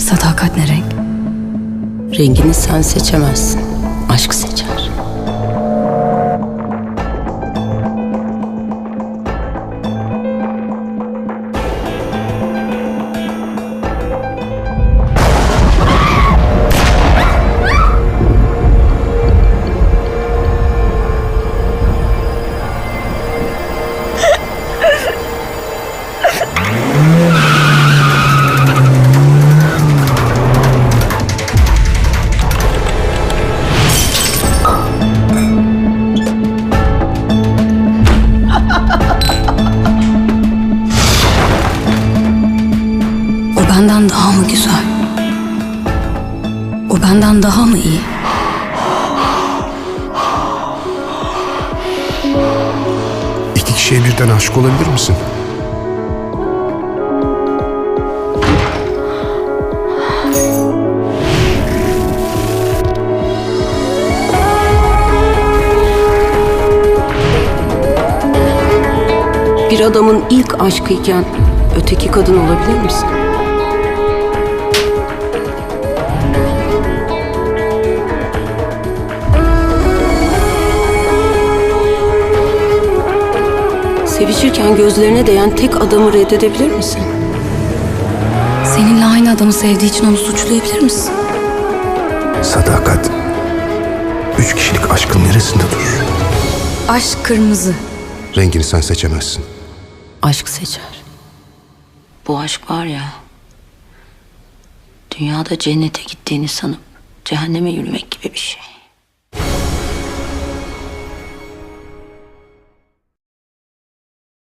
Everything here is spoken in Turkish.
Sadakat ne renk? Rengini sen seçemezsin. Aşk seçer. Benden daha mı iyi? İki kişiye birden aşık olabilir misin? Bir adamın ilk aşkıyken öteki kadın olabilir misin? Sevişirken gözlerine değen tek adamı reddedebilir misin? Seninle aynı adamı sevdiği için onu suçlayabilir misin? Sadakat. Üç kişilik aşkın neresinde durur? Aşk kırmızı. Rengini sen seçemezsin. Aşk seçer. Bu aşk var ya. Dünyada cennete gittiğini sanıp cehenneme yürümek gibi bir şey.